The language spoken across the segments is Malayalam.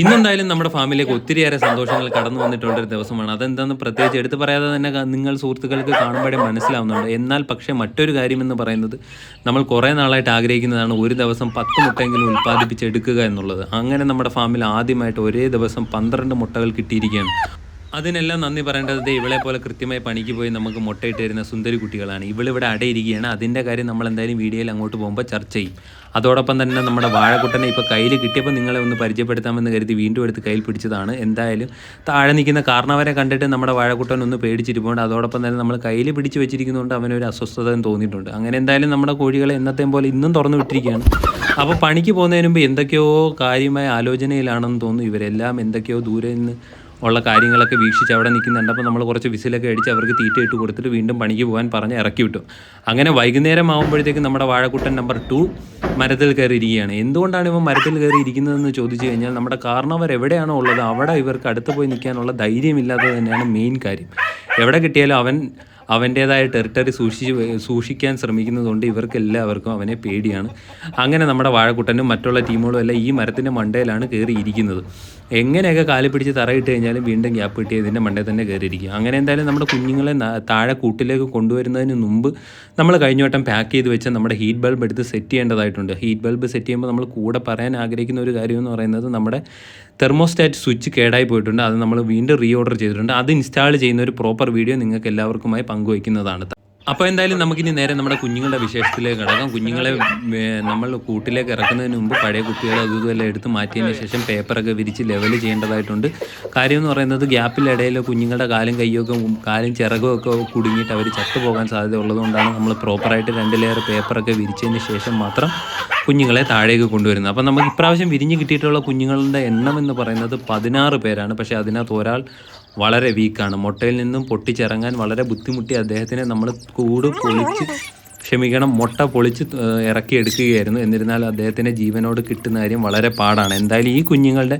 ഇന്നെന്തായാലും നമ്മുടെ ഫാമിലിയൊക്കെ ഒത്തിരിയേറെ സന്തോഷങ്ങൾ കടന്നു വന്നിട്ടുള്ള ഒരു ദിവസമാണ്. അതെന്താണെന്ന് പ്രത്യേകിച്ച് എടുത്തു പറയാതെ തന്നെ നിങ്ങൾ സുഹൃത്തുക്കൾക്ക് കാണുമ്പോഴേ മനസ്സിലാവുന്നുണ്ട്. എന്നാൽ പക്ഷേ മറ്റൊരു കാര്യമെന്ന് പറയുന്നത് നമ്മൾ കുറേ നാളായിട്ട് ആഗ്രഹിക്കുന്നതാണ് ഒരു ദിവസം പത്ത് മുട്ടയെങ്കിലും ഉൽപ്പാദിപ്പിച്ചെടുക്കുക എന്നുള്ളത്. അങ്ങനെ നമ്മുടെ ഫാമിൽ ആദ്യമായിട്ട് ഒരേ ദിവസം പന്ത്രണ്ട് മുട്ടകൾ കിട്ടിയിരിക്കുകയാണ്. അതിനെല്ലാം നന്ദി പറയേണ്ടത് ഇവളെ പോലെ കൃത്യമായി പണിക്ക് പോയി നമുക്ക് മുട്ടയിട്ട് തരുന്ന സുന്ദരി കുട്ടികളാണ്. ഇവളിവിടെ അടയിരിക്കുകയാണ്. അതിന്റെ കാര്യം നമ്മൾ എന്തായാലും വീഡിയോയിൽ അങ്ങോട്ട് പോകുമ്പോൾ ചർച്ച ചെയ്യും. അതോടൊപ്പം തന്നെ നമ്മുടെ വാഴക്കുട്ടനെ ഇപ്പോൾ കയ്യിൽ കിട്ടിയപ്പോൾ നിങ്ങളെ ഒന്ന് പരിചയപ്പെടുത്താമെന്ന് കരുതി വീണ്ടും എടുത്ത് കയ്യിൽ പിടിച്ചതാണ്. എന്തായാലും താഴെ നിൽക്കുന്ന കാരണവരെ കണ്ടിട്ട് നമ്മുടെ വാഴക്കുട്ടൻ ഒന്ന് പേടിച്ചിരിപ്പുണ്ട്. അതോടൊപ്പം തന്നെ നമ്മൾ കയ്യിൽ പിടിച്ച് വെച്ചിരിക്കുന്നതുകൊണ്ട് അവനൊരു അസ്വസ്ഥത തോന്നിയിട്ടുണ്ട്. അങ്ങനെ എന്തായാലും നമ്മുടെ കോഴികളെ എന്നത്തെയും പോലെ ഇന്നും തുറന്നു വിട്ടിരിക്കുകയാണ്. അപ്പോൾ പണിക്ക് പോകുന്നതിന് മുമ്പ് എന്തൊക്കെയോ കാര്യമായ ആലോചനയിലാണെന്ന് തോന്നുന്നു. ഇവരെല്ലാം എന്തൊക്കെയോ ദൂരെ നിന്ന് ഉള്ള കാര്യങ്ങളൊക്കെ വീക്ഷിച്ച് അവിടെ നിൽക്കുന്നുണ്ട്. അപ്പോൾ നമ്മൾ കുറച്ച് വിസിലൊക്കെ അടിച്ച് അവർക്ക് തീറ്റ ഇട്ട് കൊടുത്തിട്ട് വീണ്ടും പണിക്ക് പോകാൻ പറഞ്ഞ് ഇറക്കി വിട്ടു. അങ്ങനെ വൈകുന്നേരം ആകുമ്പോഴത്തേക്ക് നമ്മുടെ വാഴക്കുട്ടൻ നമ്പർ ടു മരത്തിൽ കയറി ഇരിക്കുകയാണ് എന്തുകൊണ്ടാണ് ഇവൻ മരത്തിൽ കയറി ഇരിക്കുന്നതെന്ന് ചോദിച്ചു കഴിഞ്ഞാൽ നമ്മുടെ കാരണവർ എവിടെയാണോ ഉള്ളത് അവിടെ ഇവർക്ക് അടുത്ത് പോയി നിൽക്കാനുള്ള ധൈര്യമില്ലാത്തത് തന്നെയാണ് മെയിൻ കാര്യം. എവിടെ കിട്ടിയാലും അവൻ അവന്റേതായ ടെറിട്ടറി സൂക്ഷിച്ച് സൂക്ഷിക്കാൻ ശ്രമിക്കുന്നതുകൊണ്ട് ഇവർക്ക് എല്ലാവർക്കും അവനെ പേടിയാണ്. അങ്ങനെ നമ്മുടെ വാഴക്കുട്ടനും മറ്റുള്ള ടീമുകളും എല്ലാം ഈ മരത്തിന്റെ മണ്ടയിലാണ് കയറിയിരിക്കുന്നത് എങ്ങനെയൊക്കെ കാലി പിടിച്ച് തറയിട്ട് കഴിഞ്ഞാലും വീണ്ടും ഗ്യാപ്പ് കിട്ടി ഇതിന്റെ മണ്ടയിൽ തന്നെ കയറിയിരിക്കും അങ്ങനെ എന്തായാലും നമ്മുടെ കുഞ്ഞുങ്ങളെ താഴെ കൂട്ടിലേക്ക് കൊണ്ടുവരുന്നതിന് മുമ്പ് നമ്മൾ കഴിഞ്ഞ വട്ടം പാക്ക് ചെയ്ത് വെച്ച നമ്മുടെ ഹീറ്റ് ബൾബ് എടുത്ത് സെറ്റ് ചെയ്യേണ്ടതായിട്ടുണ്ട്. ഹീറ്റ് ബൾബ് സെറ്റ് ചെയ്യുമ്പോൾ നമ്മൾ കൂടെ പറയാൻ ആഗ്രഹിക്കുന്ന ഒരു കാര്യം എന്ന് പറയുന്നത് നമ്മുടെ തെർമോസ്റ്റാറ്റ് സ്വിച്ച് കേടായി പോയിട്ടുണ്ട്. അത് നമ്മൾ വീണ്ടും റീ ഓർഡർ ചെയ്തിട്ടുണ്ട്. അത് ഇൻസ്റ്റാൾ ചെയ്യുന്ന ഒരു പ്രോപ്പർ വീഡിയോ നിങ്ങൾക്ക് എല്ലാവർക്കുമായി പങ്കുവയ്ക്കുന്നതാണ്. അപ്പോൾ എന്തായാലും നമുക്കിനി നേരെ നമ്മുടെ കുഞ്ഞുങ്ങളുടെ വിശേഷത്തിലേക്ക് കിടക്കാം. കുഞ്ഞുങ്ങളെ നമ്മൾ കൂട്ടിലേക്ക് ഇറക്കുന്നതിന് മുമ്പ് പഴയ കുട്ടികളെ അതും ഇതുമെല്ലാം എടുത്ത് മാറ്റിയതിന് ശേഷം പേപ്പറൊക്കെ വിരിച്ച് ലെവൽ ചെയ്യേണ്ടതായിട്ടുണ്ട്. കാര്യം എന്ന് പറയുന്നത് ഗ്യാപ്പിലിടയിൽ കുഞ്ഞുങ്ങളുടെ കാലും കയ്യൊക്കെ കാലും ചിറകുമൊക്കെ കുടുങ്ങിയിട്ട് അവർ ചത്തുപോകാൻ സാധ്യത ഉള്ളതുകൊണ്ടാണ് നമ്മൾ പ്രോപ്പറായിട്ട് രണ്ട് ലെയർ പേപ്പറൊക്കെ വിരിച്ചതിന് ശേഷം മാത്രം കുഞ്ഞുങ്ങളെ താഴേക്ക് കൊണ്ടുവരുന്നത്. അപ്പോൾ നമുക്ക് ഇപ്രാവശ്യം വിരിഞ്ഞ് കിട്ടിയിട്ടുള്ള കുഞ്ഞുങ്ങളുടെ എണ്ണം എന്ന് പറയുന്നത് പതിനാറ് പേരാണ്. പക്ഷേ അതിനകത്ത് ഒരാൾ വളരെ വീക്കാണ് മുട്ടയിൽ നിന്നും പൊട്ടിച്ചിറങ്ങാൻ വളരെ ബുദ്ധിമുട്ടി അദ്ദേഹത്തിനെ നമ്മൾ കൂട് പൊളിച്ച് ക്ഷമിക്കണം മുട്ട പൊളിച്ച് ഇറക്കിയെടുക്കുകയായിരുന്നു എന്നിരുന്നാൽ അദ്ദേഹത്തിന്റെ ജീവനോട് കിട്ടുന്ന കാര്യം വളരെ പാടാണ്. എന്തായാലും ഈ കുഞ്ഞുങ്ങളുടെ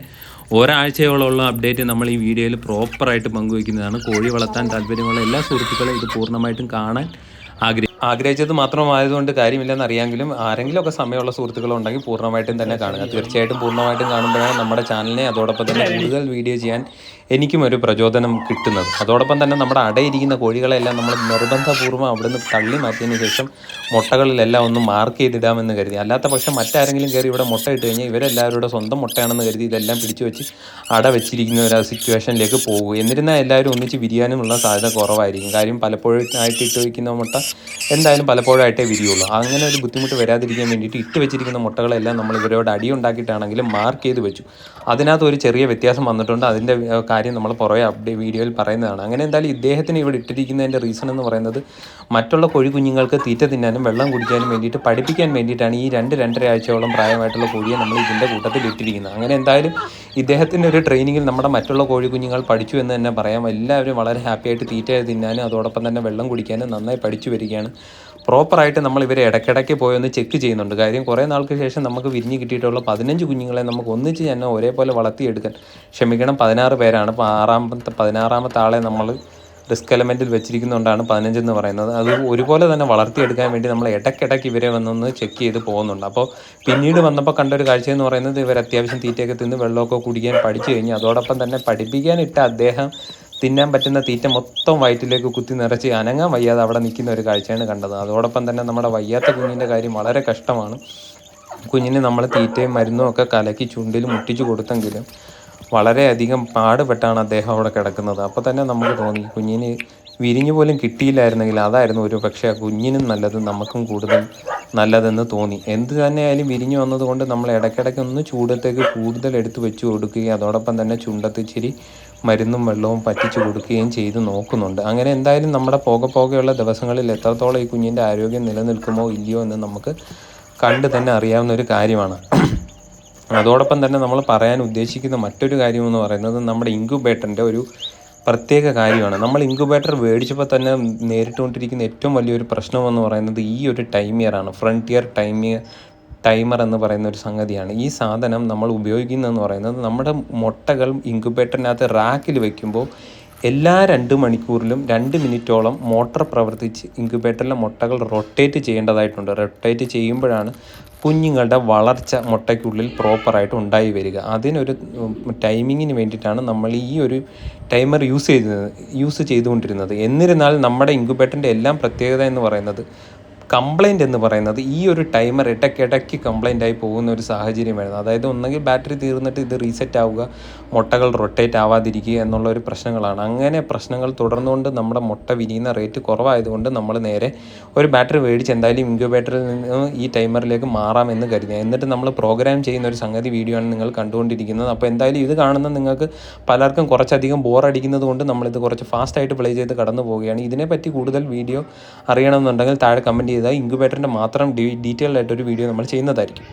ഒരാഴ്ചയോളമുള്ള അപ്ഡേറ്റ് നമ്മൾ ഈ വീഡിയോയിൽ പ്രോപ്പറായിട്ട് പങ്കുവയ്ക്കുന്നതാണ്. കോഴി വളർത്താൻ താല്പര്യമുള്ള എല്ലാ സുഹൃത്തുക്കളും ഇത് പൂർണമായിട്ടും കാണാൻ ആഗ്രഹി ആഗ്രഹിച്ചത് മാത്രമായതുകൊണ്ട് കാര്യമില്ലെന്ന് അറിയാമെങ്കിലും ആരെങ്കിലുമൊക്കെ സമയമുള്ള സുഹൃത്തുക്കളുണ്ടെങ്കിൽ പൂർണമായിട്ടും തന്നെ കാണുക. തീർച്ചയായിട്ടും പൂർണമായിട്ടും കാണുമ്പോഴാണ് നമ്മുടെ ചാനലിനെ അതോടൊപ്പം തന്നെ കൂടുതൽ വീഡിയോ ചെയ്യാൻ എനിക്കും ഒരു പ്രചോദനം കിട്ടുന്നത്. അതോടൊപ്പം തന്നെ നമ്മുടെ അടയിരിക്കുന്ന കോഴികളെല്ലാം നമ്മൾ നിർബന്ധപൂർവം അവിടെ നിന്ന് തള്ളി മാറ്റിയതിന് ശേഷം മുട്ടകളിലെല്ലാം ഒന്ന് മാർക്ക് ചെയ്തിടാമെന്ന് കരുതി. അല്ലാത്ത പക്ഷം മറ്റാരെങ്കിലും കയറി ഇവിടെ മുട്ട ഇട്ട് കഴിഞ്ഞാൽ ഇവരെല്ലാവരുടെ സ്വന്തം മുട്ടയാണെന്ന് കരുതി ഇതെല്ലാം പിടിച്ചു വെച്ച് അട വെച്ചിരിക്കുന്ന ഒരു സിറ്റുവേഷനിലേക്ക് പോകും. എന്നിരുന്നാൽ എല്ലാവരും ഒന്നിച്ച് വിരിയാനുമുള്ള സാധ്യത കുറവായിരിക്കും. കാര്യം പലപ്പോഴും ആയിട്ട് ഇട്ട് വയ്ക്കുന്ന മുട്ട എന്തായാലും പലപ്പോഴായിട്ടേ വിരിയുള്ളൂ. അങ്ങനെ ഒരു ബുദ്ധിമുട്ട് വരാതിരിക്കാൻ വേണ്ടിയിട്ട് ഇട്ട് വെച്ചിരിക്കുന്ന മുട്ടകളെല്ലാം നമ്മൾ ഇവരോട് അടി ഉണ്ടാക്കിയിട്ടാണെങ്കിലും മാർക്ക് ചെയ്ത് വെച്ചു. അതിനകത്ത് ഒരു ചെറിയ വ്യത്യാസം വന്നിട്ടുണ്ട്. അതിന്റെ കാര്യം നമ്മൾ പുറകെ അപ്ഡേ വീഡിയോയിൽ പറയുന്നതാണ്. അങ്ങനെ എന്തായാലും ഇദ്ദേഹത്തിന് ഇവിടെ ഇട്ടിരിക്കുന്നതിന്റെ റീസൺ എന്ന് പറയുന്നത് മറ്റുള്ള കോഴി കുഞ്ഞുങ്ങൾക്ക് തീറ്റ തിന്നാനും വെള്ളം കുടിക്കാനും വേണ്ടിയിട്ട് പഠിപ്പിക്കാൻ വേണ്ടിയിട്ടാണ് ഈ രണ്ട് രണ്ടര ആഴ്ചയോളം പ്രായമായിട്ടുള്ള കോഴിയെ നമ്മൾ ഇതിന്റെ കൂട്ടത്തിൽ ഇട്ടിരിക്കുന്നത്. അങ്ങനെ എന്തായാലും ഇദ്ദേഹത്തിന്റെ ഒരു ട്രെയിനിങ്ങിൽ നമ്മുടെ മറ്റുള്ള കോഴി കുഞ്ഞുങ്ങൾ പഠിച്ചു എന്ന് തന്നെ പറയാം. എല്ലാവരും വളരെ ഹാപ്പിയായിട്ട് തീറ്റ തിന്നാനും അതോടൊപ്പം തന്നെ വെള്ളം കുടിക്കാനും നന്നായി പഠിച്ചു വരികയാണ്. പ്രോപ്പറായിട്ട് നമ്മൾ ഇവരെ ഇടയ്ക്കിടയ്ക്ക് പോയി ഒന്ന് ചെക്ക് ചെയ്യുന്നുണ്ട്. കാര്യം കുറേ നാൾക്ക് ശേഷം നമുക്ക് വിരിഞ്ഞ് കിട്ടിയിട്ടുള്ള പതിനഞ്ച് കുഞ്ഞുങ്ങളെ നമുക്ക് ഒന്നിച്ച് തന്നെ ഒരേപോലെ വളർത്തിയെടുക്കാൻ ക്ഷമിക്കണം. പതിനാറ് പേരാണ്. അപ്പോൾ ആറാമത്തെ പതിനാറാമത്തെ ആളെ നമ്മൾ റിസ്ക് എലമെന്റിൽ വെച്ചിരിക്കുന്നതുകൊണ്ടാണ് പതിനഞ്ച് എന്ന് പറയുന്നത്. അത് ഒരുപോലെ തന്നെ വളർത്തിയെടുക്കാൻ വേണ്ടി നമ്മൾ ഇടയ്ക്കിടയ്ക്ക് ഇവരെ വന്നൊന്ന് ചെക്ക് ചെയ്ത് പോകുന്നുണ്ട്. അപ്പോൾ പിന്നീട് വന്നപ്പോൾ കണ്ട ഒരു കാഴ്ച എന്ന് പറയുന്നത് ഇവർ അത്യാവശ്യം തീറ്റയൊക്കെ തിന്ന് വെള്ളമൊക്കെ കുടിക്കാൻ പഠിച്ചു കഴിഞ്ഞു. അതോടൊപ്പം തന്നെ പഠിപ്പിക്കാനിട്ട അദ്ദേഹം തിന്നാൻ പറ്റുന്ന തീറ്റ മൊത്തം വയറ്റിലേക്ക് കുത്തി നിറച്ച് അനങ്ങാൻ വയ്യാതെ അവിടെ നിൽക്കുന്ന ഒരു കാഴ്ചയാണ് കണ്ടത്. അതോടൊപ്പം തന്നെ നമ്മുടെ വയ്യാത്ത കുഞ്ഞിന്റെ കാര്യം വളരെ കഷ്ടമാണ്. കുഞ്ഞിന് നമ്മൾ തീറ്റയും മരുന്നും ഒക്കെ കലക്കി ചുണ്ടിൽ മുട്ടിച്ചു കൊടുത്തെങ്കിലും വളരെയധികം പാടുപെട്ടാണ് അദ്ദേഹം അവിടെ കിടക്കുന്നത്. അപ്പോൾ തന്നെ നമുക്ക് തോന്നി കുഞ്ഞിന് വിരിഞ്ഞു പോലും കിട്ടിയില്ലായിരുന്നെങ്കിൽ അതായിരുന്നു ഒരു പക്ഷേ കുഞ്ഞിനും നല്ലത് നമുക്കും കൂടുതൽ നല്ലതെന്ന് തോന്നി. എന്ത് തന്നെയായാലും വിരിഞ്ഞു വന്നതുകൊണ്ട് നമ്മൾ ഇടയ്ക്കിടയ്ക്ക് ഒന്ന് ചൂടത്തേക്ക് കൂടുതൽ എടുത്ത് വെച്ച് കൊടുക്കുകയും അതോടൊപ്പം തന്നെ ചുണ്ടത്ത് ഇച്ചിരി മരുന്നും വെള്ളവും പറ്റിച്ചു കൊടുക്കുകയും ചെയ്ത് നോക്കുന്നുണ്ട്. അങ്ങനെ എന്തായാലും നമ്മുടെ പോകെ പോകെയുള്ള ദിവസങ്ങളിൽ എത്രത്തോളം ഈ കുഞ്ഞിന്റെ ആരോഗ്യം നിലനിൽക്കുമോ ഇല്ലയോ എന്ന് നമുക്ക് കണ്ട് തന്നെ അറിയാവുന്ന ഒരു കാര്യമാണ്. അതോടൊപ്പം തന്നെ നമ്മൾ പറയാൻ ഉദ്ദേശിക്കുന്ന മറ്റൊരു കാര്യം എന്ന് പറയുന്നത് നമ്മുടെ ഇൻക്യുബേറ്ററിന്റെ ഒരു പ്രത്യേക കാര്യമാണ്. നമ്മൾ ഇൻക്യുബേറ്റർ മേടിച്ചപ്പോൾ തന്നെ നേരിട്ടുകൊണ്ടിരിക്കുന്ന ഏറ്റവും വലിയൊരു പ്രശ്നമെന്ന് പറയുന്നത് ഈ ഒരു ടൈമിയറാണ്. ഫ്രണ്ടിയർ ടൈമിയർ ടൈമർ എന്ന് പറയുന്ന ഒരു സംഗതിയാണ്. ഈ സാധനം നമ്മൾ ഉപയോഗിക്കുന്നതെന്ന് പറയുന്നത് നമ്മുടെ മുട്ടകൾ ഇൻക്യുബേറ്ററിനകത്ത് റാക്കിൽ വയ്ക്കുമ്പോൾ എല്ലാ രണ്ട് മണിക്കൂറിലും രണ്ട് മിനിറ്റോളം മോട്ടർ പ്രവർത്തിച്ച് ഇൻക്യുബേറ്ററിലെ മുട്ടകൾ റൊട്ടേറ്റ് ചെയ്യേണ്ടതായിട്ടുണ്ട്. റൊട്ടേറ്റ് ചെയ്യുമ്പോഴാണ് കുഞ്ഞുങ്ങളുടെ വളർച്ച മുട്ടയ്ക്കുള്ളിൽ പ്രോപ്പറായിട്ട് ഉണ്ടായി വരിക. അതിനൊരു ടൈമിങ്ങിന് വേണ്ടിയിട്ടാണ് നമ്മൾ ഈ ഒരു ടൈമർ യൂസ് ചെയ്തത് യൂസ് ചെയ്തുകൊണ്ടിരുന്നത്. എന്നിരുന്നാൽ നമ്മുടെ ഇൻക്യുബേറ്ററിന്റെ എല്ലാം പ്രത്യേകത എന്ന് പറയുന്നത് കംപ്ലൈന്റ് എന്ന് പറയുന്നത് ഈ ഒരു ടൈമർ ഇടയ്ക്കിടയ്ക്ക് കംപ്ലൈന്റ് ആയി പോകുന്ന ഒരു സാഹചര്യമായിരുന്നു. അതായത് ഒന്നെങ്കിൽ ബാറ്ററി തീർന്നിട്ട് ഇത് റീസെറ്റ് ആവുക മുട്ടകൾ റൊട്ടേറ്റ് ആവാതിരിക്കുക എന്നുള്ള ഒരു പ്രശ്നങ്ങളാണ്. അങ്ങനെ പ്രശ്നങ്ങൾ തുടർന്നുകൊണ്ട് നമ്മുടെ മുട്ട വിരിയുന്ന റേറ്റ് കുറവായതുകൊണ്ട് നമ്മൾ നേരെ ഒരു ബാറ്ററി മേടിച്ച് എന്തായാലും ഇൻക്യുബേറ്ററിൽ നിന്ന് ഈ ടൈമറിലേക്ക് മാറാമെന്ന് കരുതി. എന്നിട്ട് നമ്മൾ പ്രോഗ്രാം ചെയ്യുന്ന ഒരു സംഗതി വീഡിയോ ആണ് നിങ്ങൾ കണ്ടുകൊണ്ടിരിക്കുന്നത്. അപ്പോൾ എന്തായാലും ഇത് കാണുന്ന നിങ്ങൾക്ക് പലർക്കും കുറച്ചധികം ബോർ അടിക്കുന്നത് കൊണ്ട് നമ്മളിത് കുറച്ച് ഫാസ്റ്റായിട്ട് പ്ലേ ചെയ്ത് കടന്നു പോവുകയാണ് ഇതിനെപ്പറ്റി കൂടുതൽ വീഡിയോ അറിയണമെന്നുണ്ടെങ്കിൽ താഴെ കമന്റ് ചെയ്താൽ ഇങ്കുബേറ്ററിന്റെ മാത്രം ഡീറ്റെയിൽഡ് ആയിട്ടൊരു വീഡിയോ നമ്മൾ ചെയ്യുന്നതായിരിക്കും.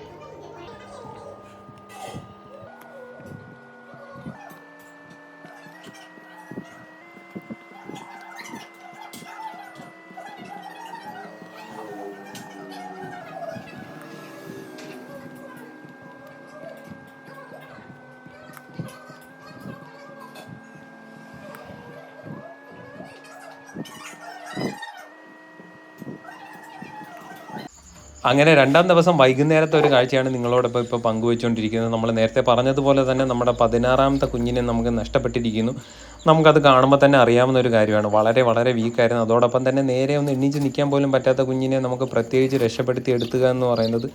അങ്ങനെ രണ്ടാം ദിവസം വൈകുന്നേരത്തെ ഒരു കാഴ്ചയാണ് നിങ്ങളോടൊപ്പം ഇപ്പോൾ പങ്കുവെച്ചുകൊണ്ടിരിക്കുന്നത് നമ്മൾ നേരത്തെ പറഞ്ഞതുപോലെ തന്നെ നമ്മുടെ പതിനാറാമത്തെ കുഞ്ഞിനെ നമുക്ക് നഷ്ടപ്പെട്ടിരിക്കുന്നു. നമുക്കത് കാണുമ്പോൾ തന്നെ അറിയാവുന്ന ഒരു കാര്യമാണ്. വളരെ വളരെ വീക്കായിരുന്നു അതോടൊപ്പം തന്നെ നേരെ ഒന്ന് എണ്ണീച്ച് നിൽക്കാൻ പോലും പറ്റാത്ത കുഞ്ഞിനെ നമുക്ക് പ്രത്യേകിച്ച് രക്ഷപ്പെടുത്തി എടുത്തുക എന്ന് പറയുന്നത്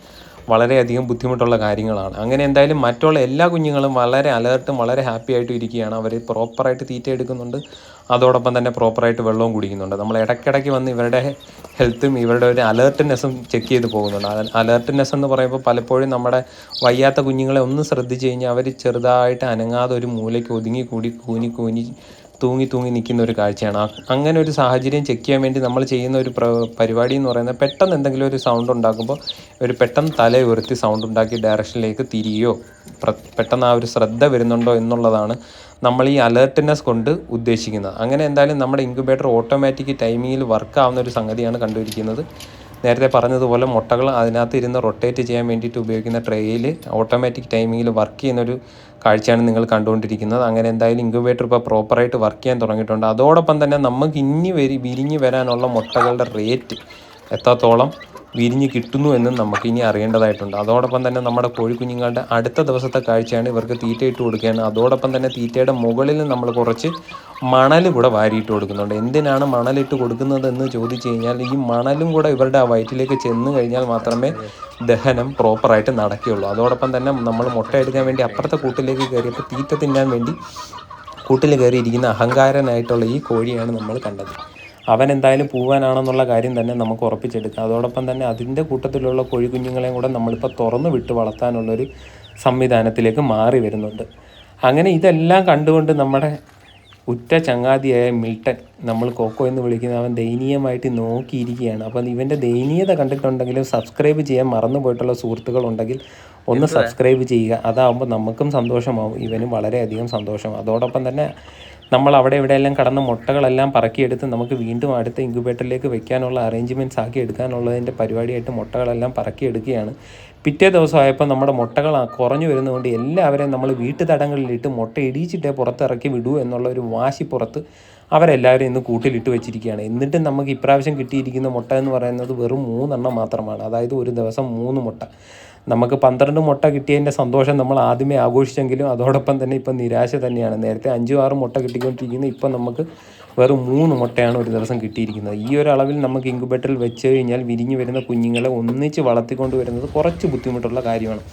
വളരെയധികം ബുദ്ധിമുട്ടുള്ള കാര്യങ്ങളാണ്. അങ്ങനെ എന്തായാലും മറ്റുള്ള എല്ലാ കുഞ്ഞുങ്ങളും വളരെ അലേർട്ടും വളരെ ഹാപ്പി ആയിട്ടും ഇരിക്കുകയാണ്. അവർ പ്രോപ്പറായിട്ട് തീറ്റ എടുക്കുന്നുണ്ട്. അതോടൊപ്പം തന്നെ പ്രോപ്പറായിട്ട് വെള്ളവും കുടിക്കുന്നുണ്ട്. നമ്മൾ ഇടയ്ക്കിടയ്ക്ക് വന്ന് ഇവരുടെ ഹെൽത്തും ഇവരുടെ ഒരു അലേർട്ട്നെസ്സും ചെക്ക് ചെയ്ത് പോകുന്നുണ്ട്. അലേർട്ട്നെസ് എന്ന് പറയുമ്പോൾ പലപ്പോഴും നമ്മുടെ വയ്യാത്ത കുഞ്ഞുങ്ങളെ ഒന്ന് ശ്രദ്ധിച്ചു കഴിഞ്ഞാൽ അവർ ചെറുതായിട്ട് അനങ്ങാതെ ഒരു മൂലയ്ക്ക് ഒതുങ്ങി കൂടി കൂനി കൂനി തൂങ്ങി തൂങ്ങി നിൽക്കുന്ന ഒരു കാഴ്ചയാണ്. അങ്ങനെ ഒരു സാഹചര്യം ചെക്ക് ചെയ്യാൻ വേണ്ടി നമ്മൾ ചെയ്യുന്ന ഒരു പ്ര പരിപാടി എന്ന് പറയുന്നത് പെട്ടെന്ന് എന്തെങ്കിലും ഒരു സൗണ്ട് ഉണ്ടാക്കുമ്പോൾ ഒരു പെട്ടെന്ന് തല ഉയർത്തി സൗണ്ട് ഉണ്ടാക്കി ഡയറക്ഷനിലേക്ക് തിരിയോ പെട്ടെന്ന് ആ ഒരു ശ്രദ്ധ വരുന്നുണ്ടോ എന്നുള്ളതാണ് നമ്മൾ ഈ അലേർട്ട്നെസ് കൊണ്ട് ഉദ്ദേശിക്കുന്നത്. അങ്ങനെ എന്തായാലും നമ്മുടെ ഇൻക്യുബേറ്റർ ഓട്ടോമാറ്റിക് ടൈമിങ്ങിൽ വർക്ക് ആവുന്ന ഒരു സംഗതിയാണ് കണ്ടുപിടിക്കുന്നത്. നേരത്തെ പറഞ്ഞതുപോലെ മുട്ടകൾ അതിനകത്ത് ഇരുന്ന് റൊട്ടേറ്റ് ചെയ്യാൻ വേണ്ടിയിട്ട് ഉപയോഗിക്കുന്ന ട്രേയിൽ ഓട്ടോമാറ്റിക് ടൈമിങ്ങിൽ വർക്ക് ചെയ്യുന്നൊരു കാഴ്ചയാണ് നിങ്ങൾ കണ്ടുകൊണ്ടിരിക്കുന്നത്. അങ്ങനെ എന്തായാലും ഇൻക്യുബേറ്റർ ഇപ്പോൾ പ്രോപ്പറായിട്ട് വർക്ക് ചെയ്യാൻ തുടങ്ങിയിട്ടുണ്ട്. അതോടൊപ്പം തന്നെ നമുക്ക് ഇനി വരി വിരിഞ്ഞ് വരാനുള്ള മുട്ടകളുടെ റേറ്റ് എത്രത്തോളം? വിരിഞ്ഞ് കിട്ടുന്നു എന്നും നമുക്ക് ഇനി അറിയേണ്ടതായിട്ടുണ്ട്. അതോടൊപ്പം തന്നെ നമ്മുടെ കോഴിക്കുഞ്ഞുങ്ങളുടെ അടുത്ത ദിവസത്തെ കാഴ്ചയാണ് ഇവർക്ക് തീറ്റ ഇട്ട് കൊടുക്കുകയാണ്. അതോടൊപ്പം തന്നെ തീറ്റയുടെ മുകളിൽ നമ്മൾ കുറച്ച് മണൽ കൂടെ വാരിയിട്ട് കൊടുക്കുന്നുണ്ട്. എന്തിനാണ് മണലിട്ട് കൊടുക്കുന്നത് എന്ന് ചോദിച്ചു കഴിഞ്ഞാൽ ഈ മണലും കൂടെ ഇവരുടെ ആ വയറ്റിലേക്ക് ചെന്ന് കഴിഞ്ഞാൽ മാത്രമേ ദഹനം പ്രോപ്പറായിട്ട് നടക്കുകയുള്ളൂ. അതോടൊപ്പം തന്നെ നമ്മൾ മുട്ട എടുക്കാൻ വേണ്ടി അപ്പുറത്തെ കൂട്ടിലേക്ക് കയറിയപ്പോൾ തീറ്റ തിന്നാൻ വേണ്ടി കൂട്ടിൽ കയറിയിരിക്കുന്ന അഹങ്കാരനായിട്ടുള്ള ഈ കോഴിയാണ് നമ്മൾ കണ്ടത്. അവൻ എന്തായാലും പോവാനാണെന്നുള്ള കാര്യം തന്നെ നമുക്ക് ഉറപ്പിച്ചെടുക്കാം. അതോടൊപ്പം തന്നെ അതിന്റെ കൂട്ടത്തിലുള്ള കോഴി കുഞ്ഞുങ്ങളെയും കൂടെ നമ്മളിപ്പോൾ തുറന്നു വിട്ട് വളർത്താനുള്ളൊരു സംവിധാനത്തിലേക്ക് മാറി വരുന്നുണ്ട്. അങ്ങനെ ഇതെല്ലാം കണ്ടുകൊണ്ട് നമ്മുടെ ഉറ്റ ചങ്ങാതിയായ മിൽട്ടൻ നമ്മൾ കോക്കോ എന്ന് വിളിക്കുന്ന അവൻ ദയനീയമായിട്ട് നോക്കിയിരിക്കുകയാണ്. അപ്പം ഇവന്റെ ദയനീയത കണ്ടിട്ടുണ്ടെങ്കിലും സബ്സ്ക്രൈബ് ചെയ്യാൻ മറന്നു പോയിട്ടുള്ള സുഹൃത്തുക്കളുണ്ടെങ്കിൽ ഒന്ന് സബ്സ്ക്രൈബ് ചെയ്യുക. അതാകുമ്പോൾ നമുക്കും സന്തോഷമാവും. ഇവനും വളരെയധികം സന്തോഷമാവും അതോടൊപ്പം തന്നെ നമ്മൾ അവിടെ ഇവിടെയെല്ലാം കടന്ന മുട്ടകളെല്ലാം പറക്കിയെടുത്ത് നമുക്ക് വീണ്ടും അടുത്ത ഇൻക്യുബേറ്ററിലേക്ക് വെക്കാനുള്ള അറേഞ്ച്മെന്റ്സ് ആക്കി എടുക്കാനുള്ളതിന്റെ പരിപാടിയായിട്ട് മുട്ടകളെല്ലാം പറക്കിയെടുക്കുകയാണ്. പിറ്റേ ദിവസമായപ്പോൾ നമ്മുടെ മുട്ടകൾ കുറഞ്ഞു വരുന്നതുകൊണ്ട് എല്ലാവരെയും നമ്മൾ വീട്ടുതടങ്ങളിലിട്ട് മുട്ട ഇടിയിച്ചിട്ടേ പുറത്തിറക്കി വിടൂ എന്നുള്ള ഒരു വാശി പുറത്ത് അവരെല്ലാവരും ഇന്ന് കൂട്ടിലിട്ട് വെച്ചിരിക്കുകയാണ്. എന്നിട്ടും നമുക്ക് ഇപ്രാവശ്യം കിട്ടിയിരിക്കുന്ന മുട്ട എന്ന് പറയുന്നത് വെറും മൂന്നെണ്ണം മാത്രമാണ്. അതായത് ഒരു ദിവസം മൂന്ന് മുട്ട. നമുക്ക് പന്ത്രണ്ട് മുട്ട കിട്ടിയതിന്റെ സന്തോഷം നമ്മൾ ആദ്യമേ ആഘോഷിച്ചെങ്കിലും അതോടൊപ്പം തന്നെ ഇപ്പം നിരാശ തന്നെയാണ്. നേരത്തെ അഞ്ചും ആറും മുട്ട കിട്ടിക്കൊണ്ടിരിക്കുന്നത് ഇപ്പം നമുക്ക് വെറും മൂന്ന് മുട്ടയാണ് ഒരു ദിവസം കിട്ടിയിരിക്കുന്നത്. ഈ ഒരു അളവിൽ നമുക്ക് ഇൻക്യുബേറ്ററിൽ വെച്ച് കഴിഞ്ഞാൽ വിരിഞ്ഞു വരുന്ന കുഞ്ഞുങ്ങളെ ഒന്നിച്ച് വളർത്തിക്കൊണ്ട് വരുന്നത് കുറച്ച് ബുദ്ധിമുട്ടുള്ള കാര്യമാണ്.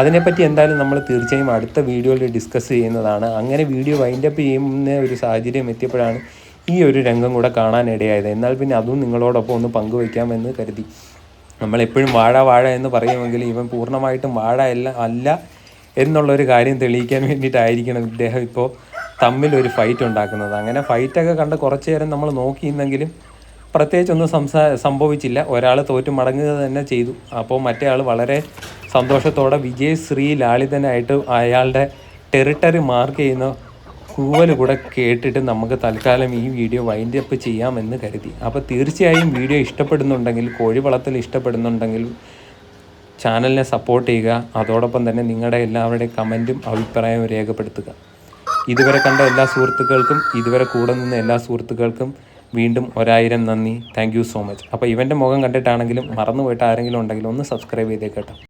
അതിനെപ്പറ്റി എന്തായാലും നമ്മൾ തീർച്ചയായും അടുത്ത വീഡിയോയിൽ ഡിസ്കസ് ചെയ്യുന്നതാണ്. അങ്ങനെ വീഡിയോ വൈൻഡപ്പ് ചെയ്യുന്ന ഒരു സാഹചര്യം എത്തിയപ്പോഴാണ് ഈ ഒരു രംഗം കൂടെ കാണാനിടയായത്. എന്നാൽ പിന്നെ അതും നിങ്ങളോടൊപ്പം ഒന്ന് പങ്കുവയ്ക്കാമെന്ന് കരുതി. നമ്മളെപ്പോഴും വാഴ വാഴ എന്ന് പറയുമെങ്കിൽ ഇവൻ പൂർണമായിട്ടും വാഴ അല്ല അല്ല എന്നുള്ളൊരു കാര്യം തെളിയിക്കാൻ വേണ്ടിയിട്ടായിരിക്കണം ഇദ്ദേഹം ഇപ്പോൾ തമ്മിൽ ഒരു ഫൈറ്റ് ഉണ്ടാക്കുന്നത്. അങ്ങനെ ഫൈറ്റൊക്കെ കണ്ട് കുറച്ച് നേരം നമ്മൾ നോക്കിയിരുന്നെങ്കിലും പ്രത്യേകിച്ചൊന്നും സംസാ സംഭവിച്ചില്ല. ഒരാൾ തോറ്റു മടങ്ങുക തന്നെ ചെയ്തു. അപ്പോൾ മറ്റേ ആൾ വളരെ സന്തോഷത്തോടെ വിജയ് ശ്രീ ലാളിതനായിട്ട് അയാളുടെ ടെറിട്ടറി മാർക്ക് ചെയ്യുന്ന കൂവൽ കൂടെ കേട്ടിട്ട് നമുക്ക് തൽക്കാലം ഈ വീഡിയോ വൈൻഡ് അപ്പ് ചെയ്യാമെന്ന് കരുതി. അപ്പോൾ തീർച്ചയായും വീഡിയോ ഇഷ്ടപ്പെടുന്നുണ്ടെങ്കിൽ കോഴി വളർത്തൽ ഇഷ്ടപ്പെടുന്നുണ്ടെങ്കിൽ ചാനലിനെ സപ്പോർട്ട് ചെയ്യുക. അതോടൊപ്പം തന്നെ നിങ്ങളുടെ എല്ലാവരുടെയും കമന്റും അഭിപ്രായവും രേഖപ്പെടുത്തുക. ഇതുവരെ കണ്ട എല്ലാ സുഹൃത്തുക്കൾക്കും ഇതുവരെ കൂടെ നിന്ന എല്ലാ സുഹൃത്തുക്കൾക്കും വീണ്ടും ഒരായിരം നന്ദി. താങ്ക് സോ മച്ച് അപ്പോൾ ഇവന്റെ മുഖം കണ്ടിട്ടാണെങ്കിലും മറന്നു പോയിട്ട് ആരെങ്കിലും ഉണ്ടെങ്കിൽ ഒന്ന് സബ്സ്ക്രൈബ് ചെയ്തേക്കട്ടോ